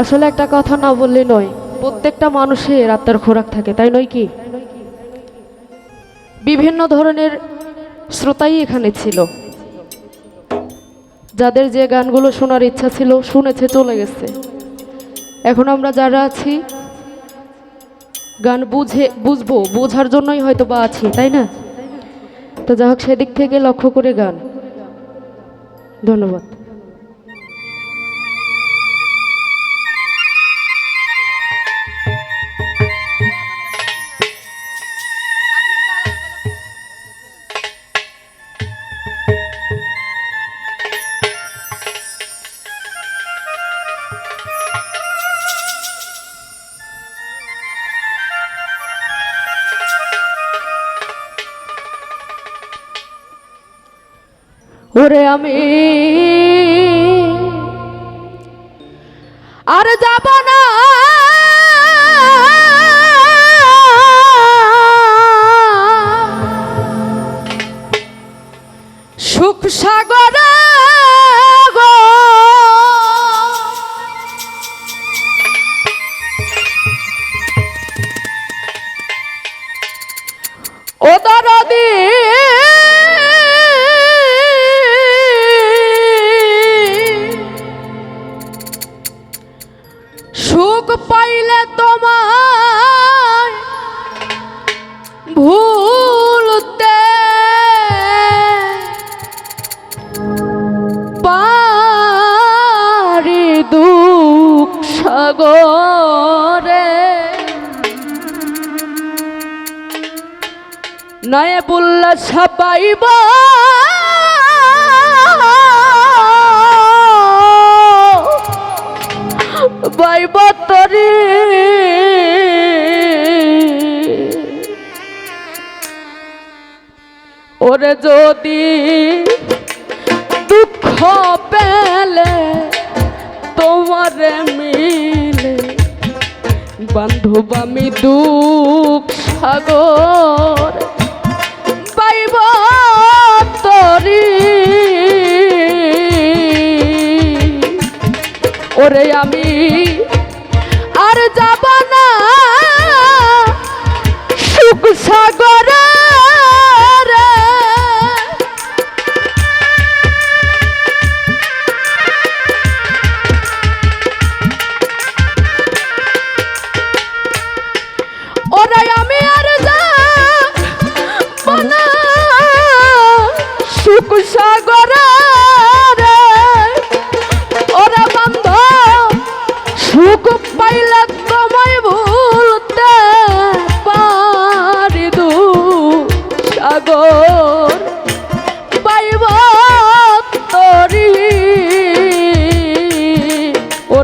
আসলে একটা কথা না বললে নয়, প্রত্যেকটা মানুষের আত্মার খোরাক থাকে, তাই নয় কি? বিভিন্ন ধরনের শ্রোতাই এখানে ছিল। যাদের যে গানগুলো শোনার ইচ্ছা ছিল, শুনেছে, চলে গেছে। এখন আমরা যারা আছি, গান বুঝে, বুঝব, বোঝার জন্যই হয়তো বা আছি, তাই না? তো যা হোক সেদিক থেকে লক্ষ্য করে গান। ধন্যবাদ। ওরে আমি। আর যাব না নয় বললা ছাপাইব বাইব তরি ওরে যদি দুঃখ পেলে তোমারে মিলে, বান্ধব আমি দুঃখ সাগর। ওরে আমি আর যাব না। সুখ সাগর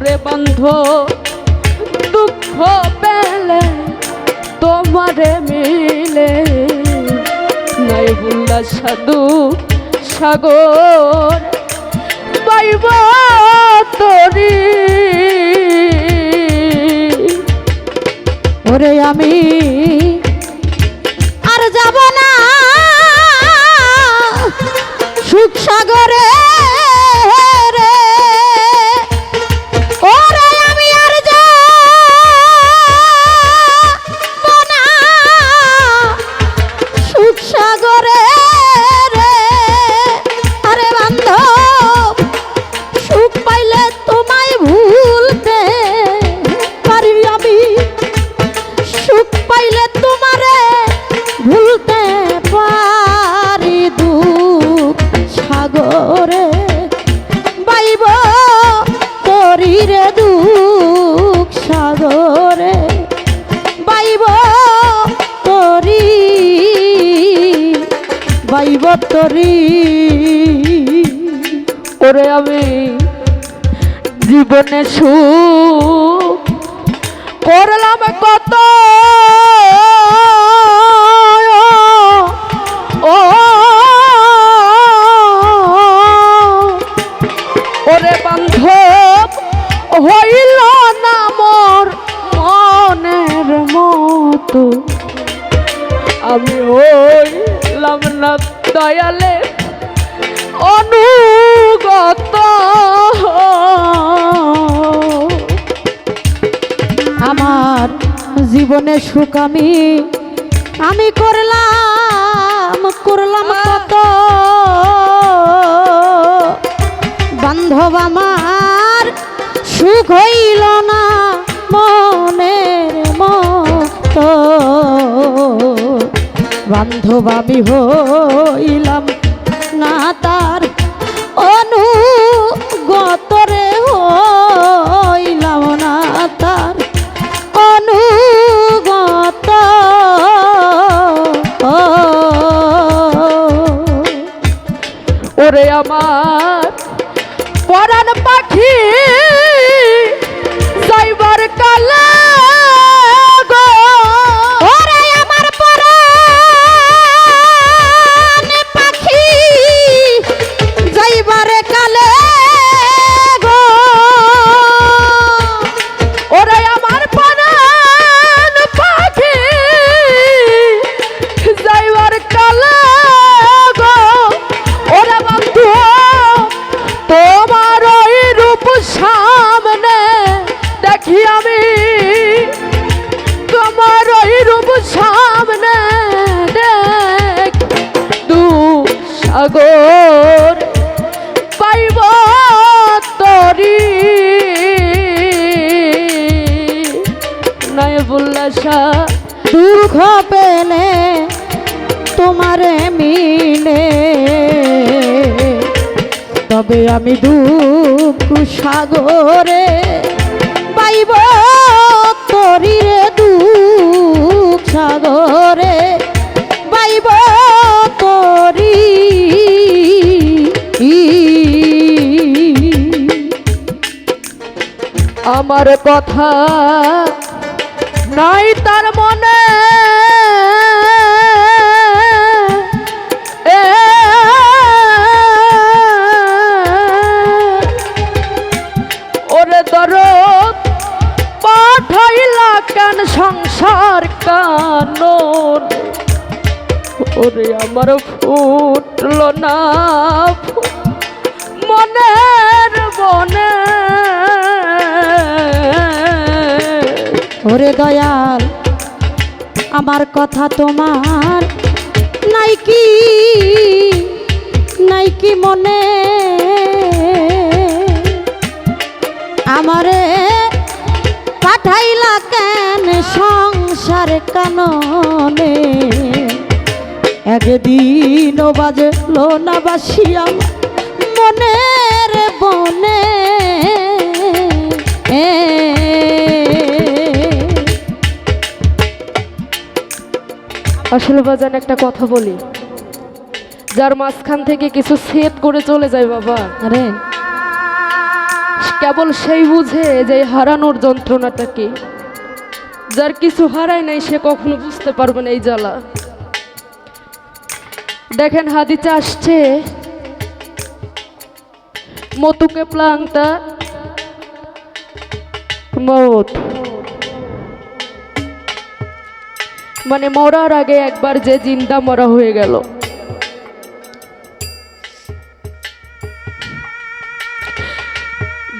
ওরে বন্ধ দুঃখ পেলে তোমারে মিলে। নাই বুল্লা সাধু সাগর, পাইব তরি। ওরে আমি আর যাব না। সুখ সাগরে আমি জীবনে সুখ করলাম কত। ওরে বান্ধব, হইল না মোর মনের মতো। আমি হইলাম না দয়ালে অনুগত সুখ আমি আমি করলাম করলাম কত? বান্ধব আমার সুখ হইল না মনের মতো। বান্ধব আমি হইলাম না তার অনুগতরে ওরে বুল্লাসা দুঃখ পেলে তোমারে মিলে। তবে আমি দুঃখ সাগরে পাইব তরিরে দুঃখ সাগরে পাইব তরি। আমার কথা নাই তার মনে। ওরে দরদ পাঠাইলা কেন সংসার কানন? ওরে আমার ফুটল না ফু- ওরে দয়াল, আমার কথা তোমার নাইকি নাইকি মনে? আমারে পাঠাইলা কেন সংসার কাননে? একদিন বাজলো না বাসিয়া আসলে বাজান একটা কথা বলি। যার মাঝখান থেকে কিছু সেট করে চলে যায় বাবা। আরে। কেবল সেই বুঝে যে হারানোর যন্ত্রণাটা কি? যার কিছু হারায় নাই সে কখনো বুঝতে পারবে না এই জ্বালা। দেখেন হাদিতে আসছে মতুকে প্লাংটা মত। মানে মরার আগে একবার যে জিন্দা মরা হয়ে গেল।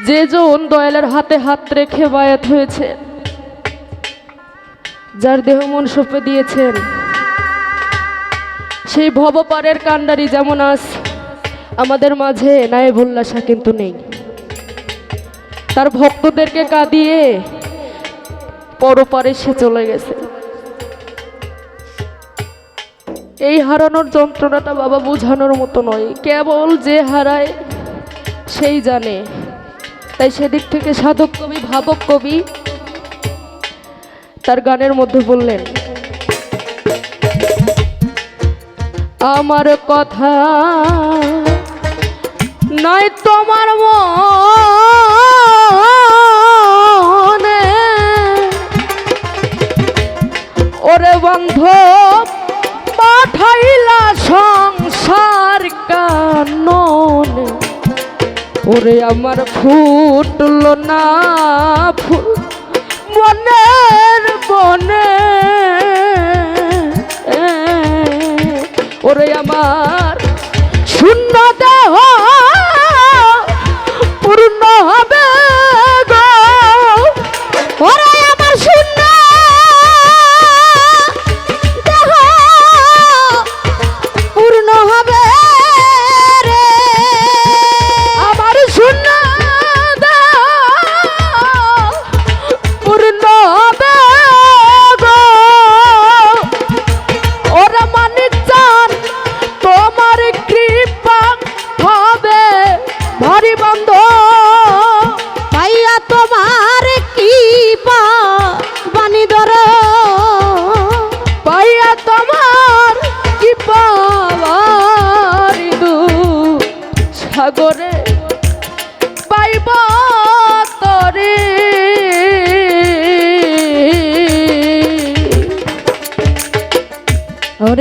যে জন দয়ালের হাতে হাত রেখে বায়াত হয়েছে, যার দেহ মন সঁপে দিয়েছেন, সেই ভবপারের কাণ্ডারি যেমন আজ আমাদের মাঝে নায়েবুল্লাসা কিন্তু নেই। তার ভক্তদেরকে কাঁদিয়ে পরপারে সে চলে গেছে। এই হারানোর যন্ত্রণাটা বাবা বোঝানোর মতো নয়। কেবল যে হারায় সেই জানে। তাই সেদিক থেকে সাধক কবি, ভাবক কবি তার গানের মধ্যে বললেন, আমার কথা নয় তোমার মনে। ওরে বন্ধ পাঠাইলা সংসার কানন। ওরে আমার ফুটল না ফুল। মনের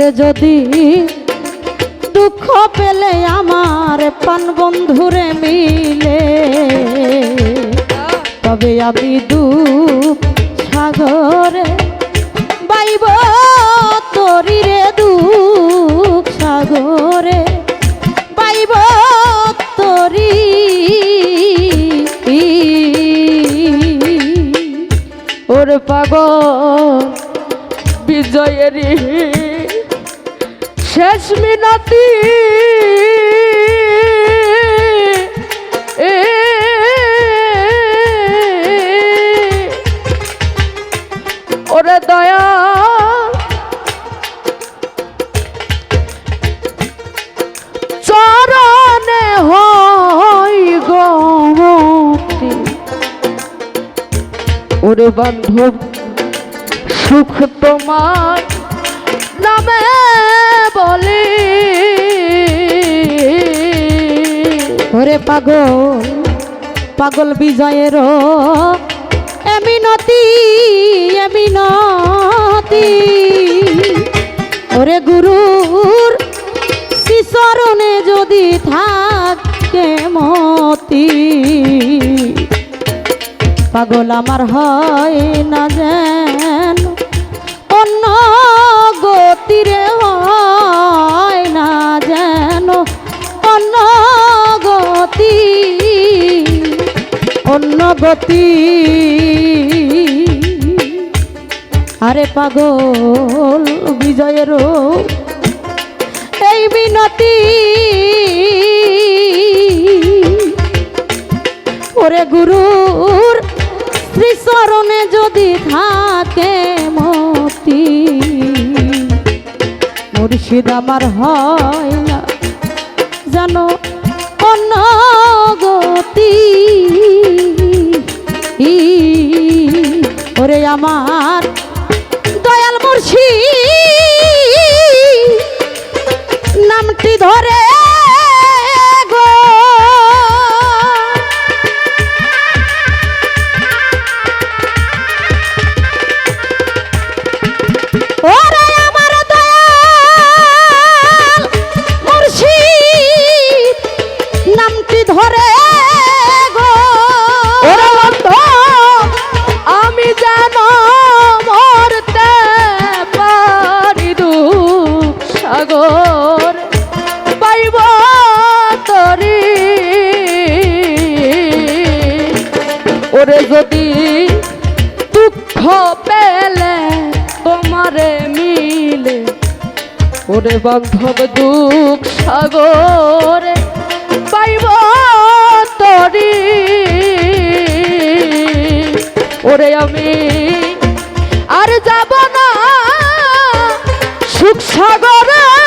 ওরে যদি দুঃখ পেলে আমার পান বন্ধুরে মিলে, তবে আমি দু সাগরে বাইব, তরি রে দুঃখ সাগরে বাইব, তরি ওর পাগল বিজয়েরই শেষ মিনতি ওরে দয়া। চরণে হই গমতি। ওরে বান্ধব সুখ তোমার নামে বলে। ওরে পাগল পাগল বিজয়ের এমিনতি এমিনতি ওরে গুরুর শিশরণে যদি থাকে মতি। পাগল আমার হয় না যেন অন্য আরে পাগল বিজয়ের এই বিনতি। ওরে গুরুর শ্রীচরণে যদি থাকে মতি, মুর্শিদ আমার হয় না জানো অন্য গতি। ওরে বান্ধব দুঃখ সাগরে পাইব তরি। ওরে আমি আর যাব না সুখ সাগরে।